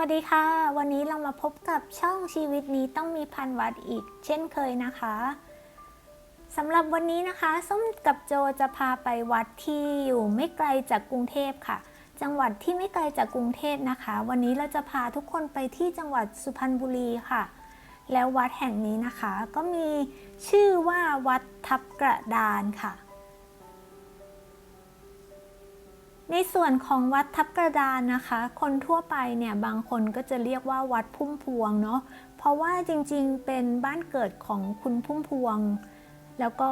วัสดีค่ะ วันนี้เรามาพบกับช่องชีวิตนี้ต้องมีพันวัดอีก เช่นเคยนะคะสำหรับวันนี้นะคะส้มกับโจจะพาไปวัดที่อยู่ไม่ไกลจากกรุงเทพค่ะ จังหวัดที่ไม่ไกลจากกรุงเทพนะคะ วันนี้เราจะพาทุกคนไปที่จังหวัดสุพรรณบุรีค่ะ แล้ววัดแห่งนี้นะคะ ก็มีชื่อว่าวัดทับกระดานค่ะ ในส่วนของวัดทับกระดานนะคะ คนทั่วไปเนี่ยบางคนก็จะเรียกว่าวัดพุ่มพวงเนาะเพราะว่าจริงๆเป็นบ้านเกิดของคุณพุ่มพวง แล้วก็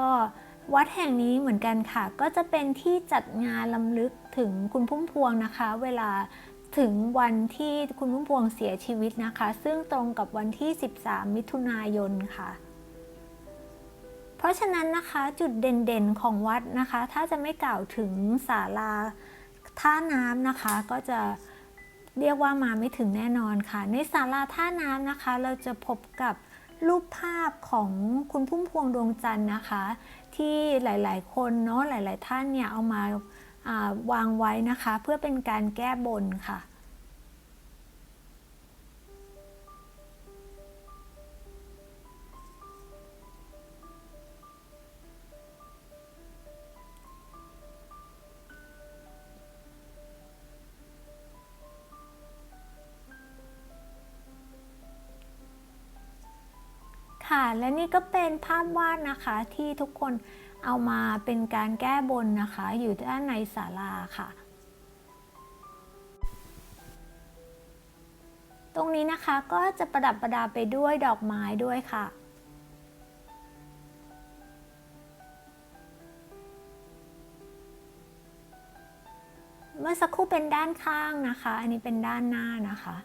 วัดแห่งนี้เหมือนกันค่ะ ก็จะเป็นที่จัดงานลำลึกถึงคุณพุ่มพวงนะคะ เวลาถึงวันที่คุณพุ่มพวงเสียชีวิตนะคะ ซึ่งตรงกับวันที่ 13 มิถุนายนค่ะ เพราะฉะนั้นนะคะจุดเด่นๆของวัดนะคะ ถ้าจะไม่กล่าวถึงศาลา ท่าน้ำนะคะก็จะเรียกว่ามาไม่ถึงแน่นอนค่ะ ในศาลาท่าน้ำนะคะ เราจะพบกับรูปภาพของคุณพุ่มพวงดวงจันทร์นะคะ ที่หลายๆ คนเนาะหลาย ๆ ท่านเนี่ยเอามาวางไว้นะคะ เพื่อเป็นการแก้บนค่ะ ค่ะ และนี่ก็เป็นภาพวาดนะคะที่ทุกคนเอามาเป็นการแก้บนนะคะ อยู่ด้านในศาลาค่ะ ตรงนี้นะคะก็จะประดับประดาไปด้วยดอกไม้ด้วยค่ะเมื่อสักครู่เป็นด้านข้างนะคะ อันนี้เป็นด้านหน้านะคะ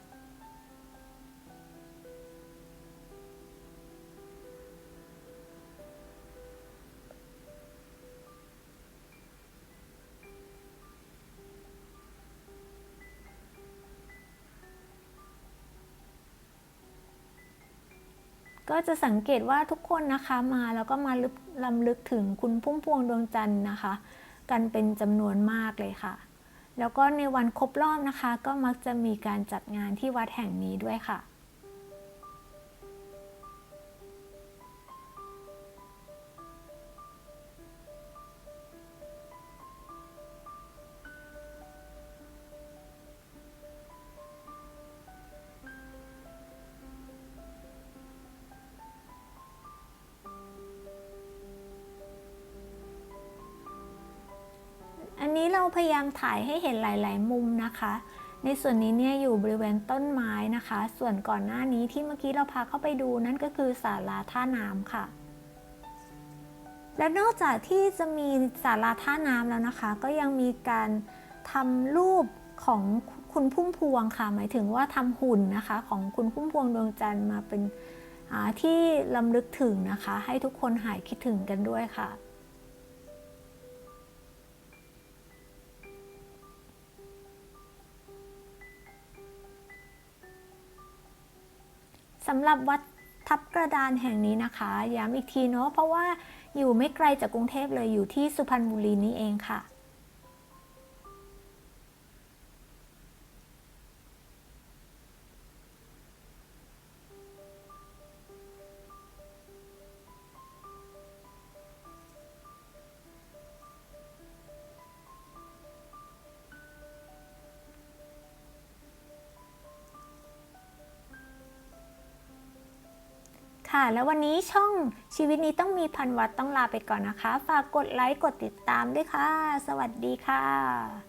ก็จะสังเกตว่าทุกคนนะคะมาแล้วก็มาลึกลำลึกถึงคุณพุ่มพวงดวงจันทร์นะคะ กันเป็นจำนวนมากเลยค่ะ แล้วก็ในวันครบรอบนะคะ ก็มักจะมีการจัดงานที่วัดแห่งนี้ด้วยค่ะ นนี้เราพยายามถ่ายให้เห็นหลาย ๆ มุมนะคะ ในส่วนนี้เนี่ยอยู่บริเวณต้นไม้นะคะ ส่วนก่อนหน้านี้ที่เมื่อกี้เราพาเข้าไปดูนั่นก็คือศาลาท่าน้ำค่ะ และนอกจากที่จะมีศาลาท่าน้ำแล้วนะคะ ก็ยังมีการทำรูปของคุณพุ่มพวงค่ะ หมายถึงว่าทำหุ่นนะคะ ของคุณพุ่มพวงดวงจันทร์มาเป็นที่ลำลึกถึงนะคะ ให้ทุกคนหายคิดถึงกันด้วยค่ะ สำหรับวัดทับกระดานแห่งนี้นะคะ ย้ำอีกทีเนาะเพราะว่าอยู่ไม่ไกลจากกรุงเทพเลยอยู่ที่สุพรรณบุรีนี่เองค่ะ ค่ะ แล้ววันนี้ช่องชีวิตนี้ต้องมีพันวัตต้องลาไปก่อนนะคะ ฝากกดไลค์กดติดตามด้วยค่ะ สวัสดีค่ะ